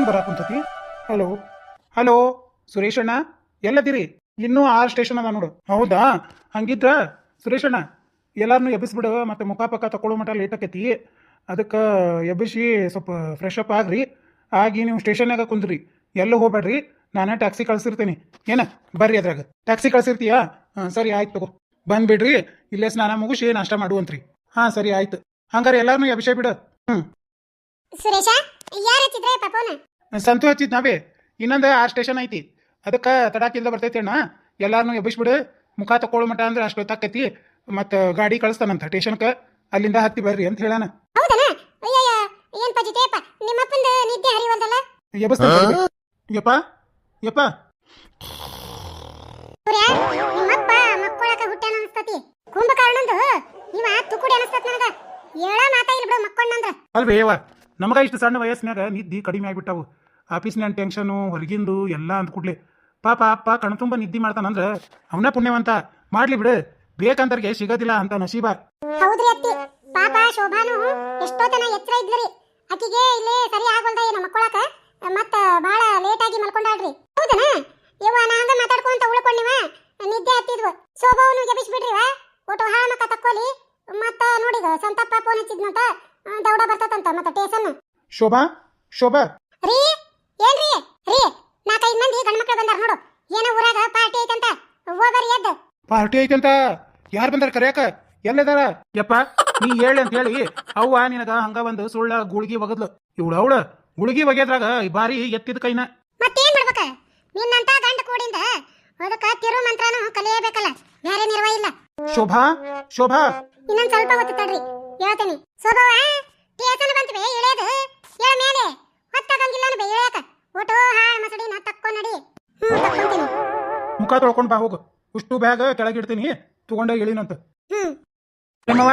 Phone ಬರಾಕುಂತತಿ hello? Hello? Suresh ಅಣ್ಣ? ಎಲ್ಲದಿರಿ? ಇನ್ನೂ ಆರು ಸ್ಟೇಷನ್ ಅದ ನೋಡು. ಹೌದಾ? ಹಂಗಿದ್ರ? ಸುರೇಶ್ ಅಣ್ಣ ಎಲ್ಲಾರನ್ನೂ ಎಬ್ಬಿಸ್ಬಿಡು, ಮತ್ತೆ ಮುಖ ಪಕ್ಕ ತಗೊಳ್ಳೋ ಮಟ್ಟ ಲೇಟ್ ಆಕೈತಿ. ಅದಕ್ಕೆ ಎಬ್ಬಿಸಿ ಸ್ವಲ್ಪ ಫ್ರೆಶ್ ಅಪ್ ಆಗ್ರಿ. ಆಗಿ ನೀವು ಸ್ಟೇಷನ್ಯಾಗ ಕುಂದ್ರಿ. ಎಲ್ಲೂ ಹೋಗ್ಬೇಡ್ರಿ. ನಾನೇ ಟ್ಯಾಕ್ಸಿ ಕಳ್ಸಿರ್ತೀನಿ. ಏನ? ಬರ್ರಿ ಅದ್ರಾಗ. ಟ್ಯಾಕ್ಸಿ ಕಳ್ಸಿರ್ತೀಯಾ? ಹಾಂ, ಸರಿ, ಆಯ್ತು ತಗೋ. ಬಂದ್ಬಿಡ್ರಿ. ಇಲ್ಲೇ ಸ್ನಾನ ಮುಗಿಸಿ ನಾಷ್ಟ ಮಾಡುವಂತ್ರಿ ಹಾಂ, ಸರಿ, ಆಯ್ತು. ಹಂಗಾರೆ ಎಲ್ಲಾರನ್ನೂ ಎಬ್ಬಿಸೇ ಬಿಡು. ಹ್ಞೂ ಯಾರು ಹಚ್ಚಿದ್ರೆ ಪಾಪೋನ ಸಂತು ಹಚ್ಚಿದ್ ನಾವೇ. ಇನ್ನೊಂದು ಆ ಸ್ಟೇಷನ್ ಐತಿ. ಅದಕ್ಕೆ ತಡಾಕಿಂದ ಬರ್ತೈತಿ ಅಣ್ಣ. ಎಲ್ಲಾರನ್ನೂ ಎಬ್ಬಿಸ್ಬಿಡು ಮುಖ ತಕೊಳ್ಳೋ ಮಟ ಅಂದ್ರೆ ಅಷ್ಟು ಗೊತ್ತಾಕೈತಿ ಮತ್ತು ಗಾಡಿ ಕಳಿಸ್ತಾನಂತ ಸ್ಟೇಷನ್ಗೆ ಅಲ್ಲಿಂದ ಹತ್ತಿ ಬರ್ರಿ ಅಂತ ಹೇಳಾನ ಹೌದನ ಅಯ್ಯಯ್ಯ ಏನ್ ಪಜಿತೇಪ ನಿಮ್ಮಪ್ಪಂದ ನಿದ್ದೆ ಹರಿವಲ್ದಲ್ಲ ಎಬ್ಬಸ್ತಾನ ಯಪ್ಪ ಯಪ್ಪ. ನಿಮ್ಮಪ್ಪ ಮಕ್ಕೊಳಕ ಹುಟ್ಟ್ಯಾನ ಅನಸ್ತತಿ. ಕುಂಭಕರ್ಣಂದು ಇವ ತುಕುಡಿ ಅನಸ್ತತ್ ನನಗ. ಏಳ ಮಾತಾ ಇಲ್ಲ ಬಿಡು ಮಕ್ಕೊಂಡಂದ್ರ ಅಲ್ವೇ ಯವ್ವ. ನಮಗ ಇಷ್ಟು ಸಣ್ಣ ವಯಸ್ಸಿನಾಗ ನಿದ್ದಿ ಕಡಿಮೆ ಆಗಿಬಿಟ್ಟಾವು. ಆಫೀಸ್ನ್ಯಾಗ ಟೆನ್ಷನು, ಹೊರಗಿಂದು ಎಲ್ಲ ಅಂದ ಕೂಡ್ಲೆ. ಪಾಪ ಅಪ್ಪ ಕಣ್ತುಂಬ ನಿದ್ದಿ ಮಾಡ್ತಾನಂದ್ರೆ ಅವನ ಪುಣ್ಯವಂತ. ಮಾಡ್ಲಿ ಬಿಡು, ಬೇಕಂತರ್ಗೆ ಸಿಗೋದಿಲ್ಲ ಅಂತ ನಶೀಬ. ಹೌದ್ರಿ ಅತ್ತಿ. ಪಾಪ ಶೋಭಾನು ಎಷ್ಟೋತನ ಎಚ್ಚರ ಇದ್ಲರಿ ಆಕಿಗೆ ಇಲ್ಲೇ ಸರಿ ಏನು ಲೇಟ್ ಆಗಿ ಮಲ್ಕೊಂಡಾಳ್ರಿ ಹೌದನ ಇವ ನಾ ಹಂಗ ಮಾತಾಡ್ಕೊಂತ ಉಳ್ಕೊಂಡಿವ ನಿದ್ದೆ ಹತ್ತಿದ್ವು ಶೋಭಾವನು ಗೆಬಿಸ್ಬಿಡ್ರಿವ ಒಟ್ಟು ಹಾಳ ಮಕ್ಕ ತಕ್ಕೋಲಿ ಮತ್ತ ನೋಡಿದ ಸಂತಪ್ಪ ಫೋನ್ ಹಚ್ಚಿದ್ನಂತ ಆ, ದೌಡ ಬರ್ತದಂತ ಮತ್ತ ಟೇಸನ್ ಶೋಭಾ ಶೋಭಾ. ರೀ ಏನ್ರಿ? ರೀ ನಾಲ್ಕೈದು ಮಂದಿ ಗಂಡ್ಮಕ್ಳು ಬಂದಾರ ನೋಡು. ಏನೋ ಊರಾಗ ಪಾರ್ಟಿ ಐತಂತ. ಹೋಗ್ಬರಿ ಎದ್ದು. ಪಾರ್ಟಿ ಐತಂತ? ಯಾರು ಬಂದಾರ ಕರೆಯಕ? ಎಲ್ಲದಾರ? ಯಪ್ಪ ನೀ ಹೇಳಿ ಅಂತ ಹೇಳಿ ಅವ್ವ ನಿನಗ ಹಂಗ ಒಂದು ಸುಳ್ಳ ಗುಳ್ಗಿ ಒಗದ್ಲು. ಇವಳು ಅವಳ ಗುಳ್ಗಿ ಒಗೆದ್ರಾಗ ಬಾರಿ ಎತ್ತಿದ ಕೈನ. ಮತ್ತೇನ್ ಮಾಡ್ಬೇಕ? ನಿನ್ನಂತ ಗಂಡ ಕೂಡಿಂದ ಅದಕ್ಕ ತಿರು ಮಂತ್ರನು ಕಲಿಯಬೇಕಲ್ಲ. ಬೇರೆ ನಿರ್ವ ಇಲ್ಲ. ಶೋಭಾ ಶೋಭಾ. ಇನ್ನೊಂದ್ ಸ್ವಲ್ಪ ಹೊತ್ತು ತಡ್ರಿ. ಹೇಳ್ತೀನಿ. ಸೋಬವ್ವ ಟೇಸನ್ ಬೇ ಇಳಿಯೋದು ಹೇಳ ಮೇಲೆ. ಹೊತ್ತಾಗಂಗಿಲ್ಲ ಬೇ ಇಳಿಯಕ ಒಟ್ಟು ಹಾಳ ಮಸಡಿನ ತಕ್ಕೊ ನಡಿ. ಹ್ಞೂ ತಕ್ಕೊಂತೀನಿ. ಮುಖ ತೊಳ್ಕೊಂಡ್ ಬಾ ಹೋಗು. ಉಷ್ಟು ಬ್ಯಾಗ್ ಕೆಳಗಿಡ್ತೀನಿ. ತಗೊಂಡ ಇಳಿನಂತ. ಹ್ಮ್ ನಿಮ್ಮವ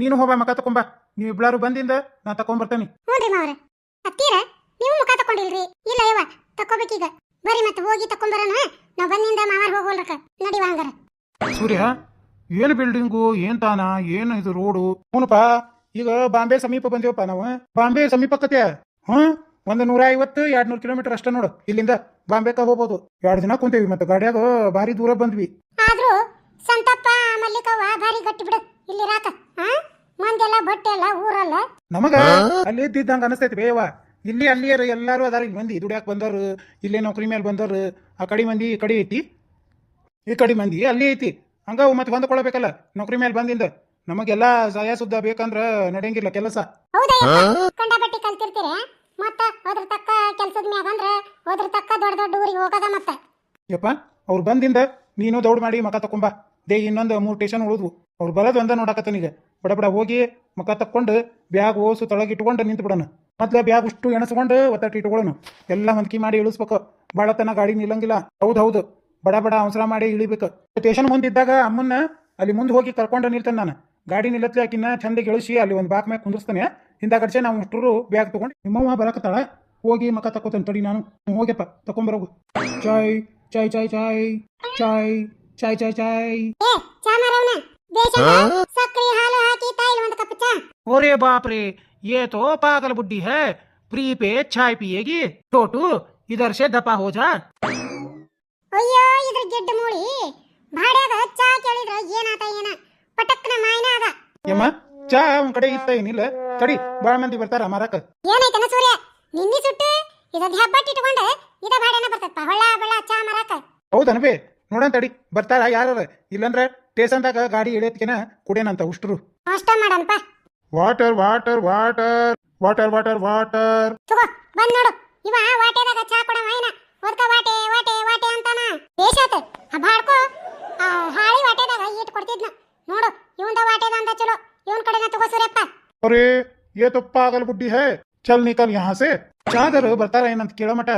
ನೀನು ಹೋಗ ಮಕ ತಕೊಂಬ ನೀವು ಇಬ್ಳಾರು ಬಂದಿಂದ ನಾ ತಕೊಂಬರ್ತೇನೆ ಹ್ಞೂನ್ರಿ ಮಾವ್ರೆ ಹತ್ತೀರ? ನೀವು ಮುಖ ತಕೊಂಡಿಲ್ರಿ ಇಲ್ಲ ಯವ್ವ ತಕ್ಕೋಬೇಕೀಗ. ಬರ್ರಿ ಮತ್ತೆ ಹೋಗಿ ತಕೊಂಬರೋಣ ನಾ ಬಂದಿಂದ ಮಾವಾರ್ ಹೋಗೋಲ್ರಕ ನಡಿ ವಾಂಗರ. ಸೂರ್ಯ ಏನು ಬಿಲ್ಡಿಂಗು ಏನ್ ತಾನ ಏನು ಇದು ರೋಡು? ಹ್ಞೂನಪ್ಪ ಈಗ ಬಾಂಬೆ ಸಮೀಪ ಬಂದೇವಪ್ಪ ನಾವು ಬಾಂಬೆ ಸಮೀಪಕ್ಕತೆ. ಹಾ? ಒಂದು ನೂರ ಐವತ್ತು ಎರಡ್ ನೂರು ಕಿಲೋಮೀಟರ್ ಅಷ್ಟೇ ನೋಡು. ಇಲ್ಲಿಂದ ಬಾಂಬೆಕ ಹೋಗ್ಬೋದು. ಎರಡು ದಿನ ಕುಂತೇವಿ ಮತ್ತೆ ಗಾಡಿಯಾಗ ಭಾರಿ ದೂರ ಬಂದ್ವಿ. ಆದ್ರೂ ಸಂತಪ್ಪ ಮಲ್ಲಿಕವ್ವ ಭಾರಿ ಗಟ್ಟಿ ಬಿಡು. ಇಲ್ಲಿ ರಾಕ ಹಾ? ಮಂದೆಲ್ಲ ಬಟ್ಟೆ ಎಲ್ಲ ಊರಲ್ಲ. ನಮಗ ಅಲ್ಲಿ ಇದ್ದಿದ್ದಂಗ ಅನಸ್ತೈತಿ ಬೇವ. ಇಲ್ಲಿ ಅಲ್ಲಿ ಎಲ್ಲಾರು ಅದಾರ ಇಲ್ಲಿ ಮಂದಿ ದುಡ್ಯಾಕ್ ಬಂದಾರು ಇಲ್ಲೇ ನೌಕರಿ ಮೇಲೆ ಬಂದಾರು ಆ ಕಡೆ ಮಂದಿ ಈ ಕಡೆ ಐತಿ. ಈ ಕಡೆ ಮಂದಿ ಅಲ್ಲಿ ಐತಿ. ಹಂಗ ಮತ್ತೆ ಬಂದ್ಕೊಳ್ಬೇಕಲ್ಲ ನೌಕರಿ ಮೇಲೆ ಬಂದಿಂದ. ನಮಗೆಲ್ಲ ಸಹಾಯ ಸುದ್ದ ಬೇಕಂದ್ರ ನಡೆಯಂಗಿಲ್ಲ ಕೆಲಸ. ಕಂಡಾಪಟ್ಟಿ ಕಲ್ತಿರ್ತೀರಿ. ಕಲ್ತಿರ್ತೀರ ಮತ್ತ ಅದ್ರ ತಕ್ಕ ಕೆಲಸದ ಮ್ಯಾಗ ಅಂದ್ರ ಅದ್ರ ತಕ್ಕ ದೊಡ್ಡ ದೊಡ್ಡ ಊರಿಗೆ ಹೋಗದ ಮತ್ತ. ಯಪ್ಪ ಅವ್ರು ಬಂದಿಂದ ನೀನು ದೌಡ್ ಮಾಡಿ ಮಕ ತಕೊಂಬ ದೇ ಇನ್ನೊಂದು ಮೂರು ಟೇಷನ್ ಉಳಿದ್ವು. ಅವ್ರು ಬರೋದು ಒಂದ ನೋಡಕತ್ತನೀಗ ಬಡ ಬಡ ಹೋಗಿ ಮಕ ತಕ್ಕೊಂಡು ಬ್ಯಾಗ್ ಓಸು ತಳಗೆ ಇಟ್ಕೊಂಡು ನಿಂತು ಬಿಡೋಣ. ಮೊದ್ಲ ಬ್ಯಾಗ್ ಅಷ್ಟು ಎಣಸ್ಕೊಂಡು ಒತ್ತಟ್ಟು ಇಟ್ಕೊಳ್ಳೋಣ. ಎಲ್ಲ ಹೊಂದ್ಕಿ ಮಾಡಿ ಇಳಿಸ್ಬೇಕು. ಭಾಳ ತನ ಗಾಡಿ ನಿಲ್ಲಂಗಿಲ್ಲ. ಹೌದು ಹೌದು. ಬಡ ಬಡ ಅವಸರ ಮಾಡಿ ಇಳಿಬೇಕು. ಸ್ಟೇಷನ್ ಮುಂದಿದ್ದಾಗ ಅಮ್ಮನ್ನ ಅಲ್ಲಿ ಮುಂದೆ ಹೋಗಿ ಕರ್ಕೊಂಡು ನಿಲ್ತೇನೆ ನಾನು. ಗಾಡಿ ನಿಲ್ಲತ್ಲೆ ಆಕಿನ್ನ ಚಂದಗೆ ಇಳಿಸಿ ಅಲ್ಲಿ ಒಂದು ಬಾಕ್ ಮ್ಯಾಗ ಕುಂದಿರ್ತಾನೆ ಹಿಂದ ಕಡ್ಸೆ ನಾವು ಅಷ್ಟರು ಬ್ಯಾಗ್ ತಗೊಂಡು ನಿಮ್ಮವ್ವ ಬರಕತ್ತಾಳ ಹೋಗಿ ಮಕ ತಕೋತೇನೆ ತಡಿ ನಾನು ಹ್ಮ್, ಹೋಗ್ಯಪ್ಪ ತಕೊಂಬರೋಗು ಚಾಯ್ ಚಾಯ್ ಚಾಯ್ ಚಾಯ್ ಚಾಯ್ ಚಾಯ್ ಚಾಯ್ ಚಾಯ್ ಏ ಚಾ ಮಾರವನ ದೇಶ ಸಕ್ರಿ ಹಾಲು ಹಾಕಿ ತಾಯಿಲ್ ಒಂದು ಕಪ್ ಚಾ अरे बाप रे ये तो पागल बुड्ढी है प्री पे चाय पिएगी छोटू इधर से दपा हो जा ಅಯ್ಯೋ ಇದ್ರ ಗಿಡ್ಡ ಮೂಳಿ ಭಾಡ್ಯಾಗ ಚಾ ಕೇಳಿದ್ರ ಏನಾತ ಏನ ಪಟಕ್ನ ಮಾಯನ ಯಮ್ಮ ಚಾ ಒಂದ್ ಕಡೆ ಇತ್ತ ಏನಿಲ್ಲ. ತಡಿ ಬಾಳ ಮಂದಿ ಬರ್ತಾರ ಮಾರಕ. ಏನೈತನ ಸೂರ್ಯ? ನಿನ್ನಿ ಸುಟ್ಟು? ಇದೊಂದು ಹೆಬ್ಬಟ್ಟಿ ಇಟ್ಕೊಂಡ ಇದ ಭಾಡ್ಯನ ಬರ್ತೈತ ಹೊಳ್ಳ ಬೆಳ್ಳ ಚಾ ಮಾರಾಕ. ಹೌದನಬೇ ನೋಡನ್ ತಡಿ ಬರ್ತಾರ ಯಾರ ಇಲ್ಲಂದ್ರ ಸ್ಟೇಷನ್ದಾಗ ಗಾಡಿ ಇಳಿಯತ್ಕೆನ ಕುಡೇನಂತ ಉಷ್ಟ್ರು. ಅಷ್ಟ ಮಾಡನ್ಪ water water water water water water. ತಗೋ ಬಂದ್ ನೋಡು. ಇವ ವಾಟೆದಾಗ ಚಾ ಕೊಡ ಮಾಯನ. ಒದ್ಕ ವಾಟೆ ಅಂತಾನ ದೇಶಾತ ಆ ಬಾಡ್ಕೋ ಆ ಹಾಳಿ ವಾಟೆದಾಗ ಈಟ್ ಕೊಡ್ತಿದ್ನ ನೋಡು ಇವಂದ ವಾಟೆದ ಅಂತ ಚಲೋ ಇವನ್ ಕಡೆನ ತಗೋ ಸೂರ್ಯಪ್ಪ ಅರೇ ಏ ಪಾಗಲ್ ಬುಡ್ಡಿ ಹೇ ಚಲ್ ನಿಕಲ್ ಯಹಾ ಸೆ ಚಾದರು ಬರ್ತಾರ ಏನಂತ ಕೇಳೋ ಮಟ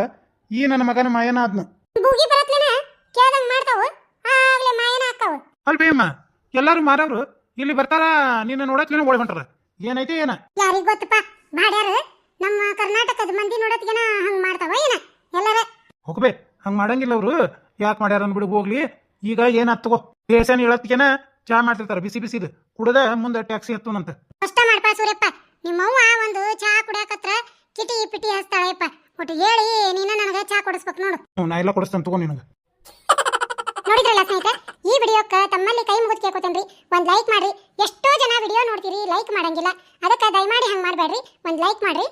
ಈ ನನ್ನ ಮಗನ ಮಾಯನ ಆದ್ನು ಅಲ್ಬೇ ಅಮ್ಮ ಎಲ್ಲಾರು ಮಾರವ್ರು ಇಲ್ಲಿ ಬರ್ತಾರ ನಿನ್ನ ನೋಡತ್ಲೇನ ಒಳಗೆ ಹೊಂಟ್ರ ಏನೈತೆ ಏನ ಯಾರಿಗ ಗೊತ್ತಪ್ಪ ಮಾಡ್ಯಾರ ನಮ್ಮ ಕರ್ನಾಟಕದ ಮಂದಿ ನೋಡತ್ಗೆನ ಹಂಗ ಮಾಡ್ತಾವ ಏನ ಎಲ್ಲಾರ ಹೋಗ್ಬೇ ಹಂಗ ಮಾಡಂಗಿಲ್ಲ ಅವರು ಯಾಕ್ ಮಾಡ್ಯಾರ ಅನ್ಬಿಡು ಹೋಗ್ಲಿ ಈಗ ಏನ್ ಹತ್ತಗೋ ದೇಶನ ಹೇಳತ್ಗೆನ ಚಾ ಮಾಡ್ತಿರ್ತಾರ ಬಿಸಿ ಬಿಸಿದು ಕುಡದ ಮುಂದೆ ಟ್ಯಾಕ್ಸಿ ಹತ್ತುನಂತ ಅಷ್ಟೇ ಮಾಡ್ಪ ಸೂರ್ಯಪ್ಪ. ನಿಮ್ಮವ್ವ ಒಂದು ಚಹಾ ಕುಡಿಯಾಕತ್ರ ಕಿಟಿ ಪಿಟಿ ಹಚ್ತಾಳೆಪ್ಪ ಒಟ್ಟು ಹೇಳಿ ನೀನ ನನಗೆ ಚಾ ಕೊಡಿಸ್ಬೇಕು ನೋಡು. ನಾ ಎಲ್ಲ ಕೊಡಿಸ್ತಾನೆ ತಗೋ ನಿನಗೆ. ನೋಡಿದ್ರಲ್ಲ ಸ್ನೇಹಿತರೆ ಈ ವಿಡಿಯೋಕ್ಕ ತಮ್ಮಲ್ಲಿ ಕೈ ಮುಗಿದು ಕೇಳ್ಕೊತೇನ್ರಿ. ಒಂದು ಲೈಕ್ ಮಾಡ್ರಿ. ಎಷ್ಟೋ ಜನ ವಿಡಿಯೋ ನೋಡ್ತೀರಿ ಲೈಕ್ ಮಾಡಂಗಿಲ್ಲ. ಅದಕ್ಕೆ ದಯಮಾಡಿ ಹಂಗೆ ಮಾಡಬೇಡ್ರಿ. ಒಂದು ಲೈಕ್ ಮಾಡ್ರಿ.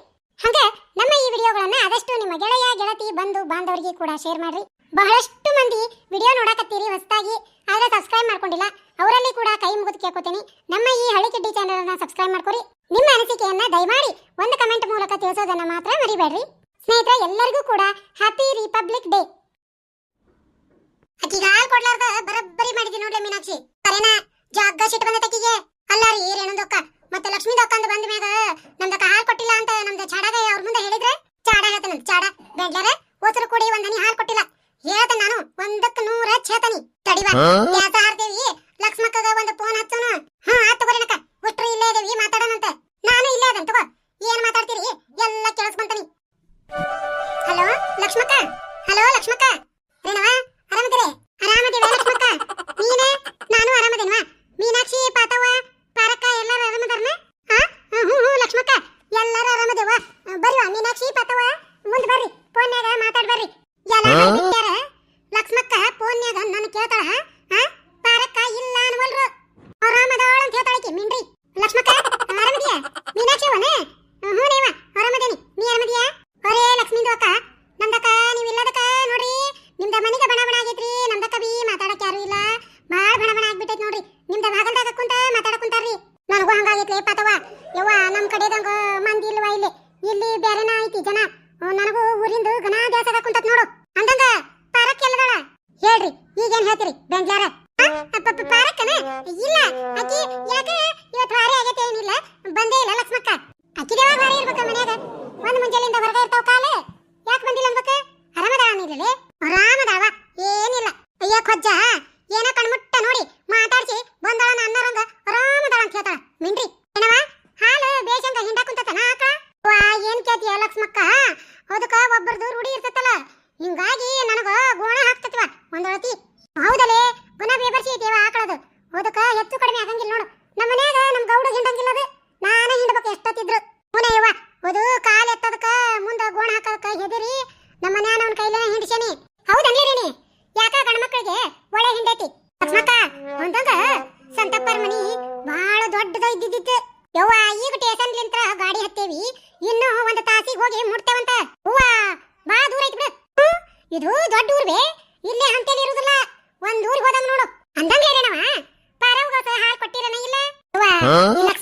ಹಂಗೆ ನಮ್ಮ ಈ ವಿಡಿಯೋಗಳನ್ನ ಆದಷ್ಟು ನಿಮ್ಮ ಗೆಳೆಯ ಗೆಳತಿ ಬಂಧು ಬಾಂಧವರಿಗೆ ಕೂಡ ಶೇರ್ ಮಾಡ್ರಿ. ಬಹಳಷ್ಟು ಮಂದಿ ವಿಡಿಯೋ ನೋಡಕತ್ತೀರಿ ಹೊಸದಾಗಿ. ಆದ್ರೆ ಸಬ್ಸ್ಕ್ರೈಬ್ ಮಾಡ್ಕೊಂಡಿಲ್ಲ. ಅವರಲ್ಲಿ ಕೂಡ ಕೈ ಮುಗಿದು ಕೇಳ್ಕೊತೀನಿ. ನಮ್ಮ ಈ ಹಳ್ಳಿ ಕಿಡ್ಡಿ ಚಾನೆಲ್ ಅನ್ನ ಸಬ್ಸ್ಕ್ರೈಬ್ ಮಾಡ್ಕೊರಿ ನಿಮ್ಮ ಅನಿಸಿಕೆಯನ್ನ ದಯಮಾಡಿ ಒಂದು ಕಮೆಂಟ್ ಮೂಲಕ ತಿಳಿಸೋದನ್ನ ಮಾತ್ರ ಮರಿಬೇಡ್ರಿ. ಸ್ನೇಹಿತರೆ ಎಲ್ಲರಿಗೂ ಕೂಡ ಹ್ಯಾಪಿ ರಿಪಬ್ಲಿಕ್ ಡೇ ಅಕ್ಕಿಗ ಹಾಲ್ ಕೊಡ್ಲಾರ್ದ ಬರಬ್ಬರಿ ಮಾಡಿದಿ ನೋಡ್ಲೆ ಮೀನಾಕ್ಷಿ. ಕರೆನಾ ಜಗ್ಗ ಸಿಟ್ಟು ಬಂದ ತಕ್ಕಿಗೆ ಅಲ್ಲ ರೀ ರೇಣುದಕ್ಕ ಮತ್ತೆ ಲಕ್ಷ್ಮೀ ದಕ್ಕಂದು ಬಂದ ಮ್ಯಾಗ ನಮ್ದಕ್ಕ ಹಾಲು ಕೊಟ್ಟಿಲ್ಲ ಅಂತ ನಮ್ದು ಚಾಡಾಗ ಅವ್ರ ಮುಂದೆ ಹೇಳಿದ್ರೆ? ಚಾಡ ಹೇಳ್ತಾನಂತ ಚಾಡ. ಬೆಂಡ್ಲಾರ ಓಸರು ಕೂಡಿ ಒಂದನಿ ಹಾಲು ಹಾಲ್ ಕೊಟ್ಟಿಲ್ಲ. ಹೇಳ್ತೆ ನಾನು ಒಂದಕ್ಕೆ ನೂರ ಛೇತನಿ ತಡಿವಾ ಗ್ಯಾಸ ಹಾರ್ದೇವಿ ಲಕ್ಷ್ಮಕ್ಕಗ ಒಂದು ಫೋನ್ ಹಚ್ಚೋನು ಹಾ ಆತ್ ತಗೋರಿನಕ್ಕ ಒಟ್ರು ಇಲ್ಲೇ ಇದೇವಿ ಮಾತಾಡೋಣಂತ ನಾನು ಇಲ್ಲೇ ಅದಂತ ಏನ್ ಮಾತಾಡ್ತೀರಿ? ಎಲ್ಲ ಕೇಳಿಸ್ಕೊಂತಾನಿ. ಹಲೋ ಲಕ್ಷ್ಮಕ್ಕ? ಹಲೋ ಲಕ್ಷ್ಮಕ್ಕ? ರೇಣವ ಆರಾಮದಿರಿ ಆರಾಮದಿವಿ ಲಕ್ಷ್ಮಕ್ಕ ನೀನೆ ನಾನು ಆರಾಮದೇನ್ವಾ ಮೀನಾಕ್ಷಿ ಪಾತವ್ವ ಪಾರಕ್ಕ ಎಲ್ಲರೂ ಆರಾಮದಾರನ ಹಾ ಹ್ಞೂ ಹ್ಞೂ ಲಕ್ಷ್ಮಕ್ಕ ಎಲ್ಲರೂ ಆರಾಮದೇವ ಬರ್ರಿ ಮೀನಾಕ್ಷಿ ಪಾತವ್ವ ಮುಂದೆ ಬರ್ರಿ ಫೋನ್ಯಾಗ ಮಾತಾಡ್ ಬರ್ರಿ ಎಲ್ಲ ಬಿಟ್ಟಾರ ಲಕ್ಷ್ಮಕ್ಕ ಫೋನ್ಯಾಗ ನನ್ನ ಕೇಳ್ತಾಳ ಹಾ ಪಾರಕ್ಕ ಇಲ್ಲ ಅನ್ವಲ್ರು ಆರಾಮದಾಳ ಅಂತ ಹೇಳ್ತಾಳಕಿ ಮಿಂಡ್ರಿ ಲಕ್ಷ್ಮಕ್ಕ ಆರಾಮದಿಯಾ ಮೀನಾಕ್ಷಿ ಅವನೇ ಹ್ಞೂ ನೀವ ಆರಾಮದೇನಿ ನೀ ಆರಾಮದಿಯಾ ಅರೇ ಲಕ್ಷ್ಮೀದು ಅಕ್ಕ ನಮ್ದಕ್ಕ ನೀವು ಇಲ್ಲದಕ್ಕ ನೋಡ್ರಿ ನಿಮ್ದ ಮನಿಗೆ ಬಣ ಬಣ ಆಗೈತ್ರಿ ನಮ್ದಕ್ಕ ಬಿ ಮಾತಾಡಕ್ ಯಾರು ಇಲ್ಲ ಬಾಳ ಬಣ ಬಣ ಆಗ್ಬಿಟ್ಟೈತ್ ನೋಡ್ರಿ ನಿಮ್ದ ಭಾಗಲ್ದಾಗ ಕುಂತ ಮಾತಾಡಕ್ ಕುಂತಾರ್ರಿ ನನಗೂ ಹಂಗಾಗೈತ್ಲಿ ಪಾತವ ಯವ್ವ ನಮ್ ಕಡೆದಂಗ ಮಂದಿ ಇಲ್ವಾ ಇಲ್ಲಿ ಇಲ್ಲಿ ಬ್ಯಾರೆನ ಐತಿ ಜನ ಹ್ಮ್, ನನಗೂ ಊರಿಂದು ಗನ ದ್ಯಾಸದ ಕುಂತತ್ ನೋಡು. ಅಂದಂಗ ಪಾರಕ್ ಎಲ್ಲದಳ? ಹೇಳ್ರಿ, ಈಗೇನ್ ಹೇಳ್ತೀರಿ ಬೆಂಗ್ಳಾರ ಪಾರಕ್ಕನ? ಇಲ್ಲ, ಅಕ್ಕಿ, ಯಾಕ ಇವತ್ತು ವಾರಿ ಆಗೈತೆ ಏನಿಲ್ಲ? ಬಂದೇ ಇಲ್ಲ ಲಕ್ಷ್ಮಕ್ಕ. ಅಕ್ಕಿದೇವ ವಾರಿ ಇರ್ಬೇಕ ಮನ್ಯಾಗ? ಒಂದ್ ಮುಂಜಾನೆಯಿಂದ ಹೊರಗೆ ಇರ್ತಾವ ಕಾಲೆ? ಯಾಕೆ ಬಂದಿಲ್ಲ ಅನ್ಬೇಕ ಆರಾಮದಾಳ ನೀರಲ್ಲಿ ಆರಾಮದಾವ ಏನಿಲ್ಲ. ಅಯ್ಯ, ಕೊಜ್ಜ. ಒಂದೊಳತಿ ಹೌದಲೇ? ಗುಣ ಬೇಬರ್ಸಿ ದೇವ ಆಕಳದು ಓದಕ ಹೆಚ್ಚು ಕಡಿಮೆ ಆಗಂಗಿಲ್ಲ ನೋಡು. ನಮ್ಮ ಮನ್ಯಾಗ ನಮ್ ಗೌಡ ಹಿಂಡಂಗಿಲ್ಲ ಅದು. ನಾನು ಹಿಂಡ್ಬೇಕು ಎಷ್ಟೊತ್ತಿದ್ರು. ಪುನಃ ಇವ, ಓದು, ಕಾಲ್ ಎತ್ತದಕ ಮುಂದ ಗೋಣ ಹಾಕದಕ ಹೆದರಿ, ನಮ್ಮ ಮನ್ಯಾನ ಅವನ ಕೈಲೇ ಹಿಂಡಿಸೇನಿ. ಹೌದನ್ಲಿ ರೀಣಿ? ಯಾಕ ಗಂಡ್ಮಕ್ಳಿಗೆ ಒಳ್ಳೆ ಹಿಂಡೈತಿ? ಲಕ್ಷ್ಮಕ್ಕ ಒಂದಂಗ ಸಂತಪ್ಪರ ಮನಿ ಬಹಳ ದೊಡ್ಡದ ಇದ್ದಿದ್ದಿತ್ತು. ಯವ್ವ, ಈಗ ಸ್ಟೇಷನ್ಲಿಂತ್ರ ಗಾಡಿ ಹತ್ತೇವಿ. ಇನ್ನು ಒಂದು ತಾಸಿಗೆ ಹೋಗಿ ಮುಟ್ತೇವಂತ ಹೂವ ಬಾ ದೂರ ಐತಿ ಬಿಡು ಹ್ಮ್, ಇದು ದೊಡ್ಡ ಊರ್ ಬೇ ಇಲ್ಲೇ ಹಂತೇಲಿ ಇರುದಿಲ್ಲ ಒಂದ್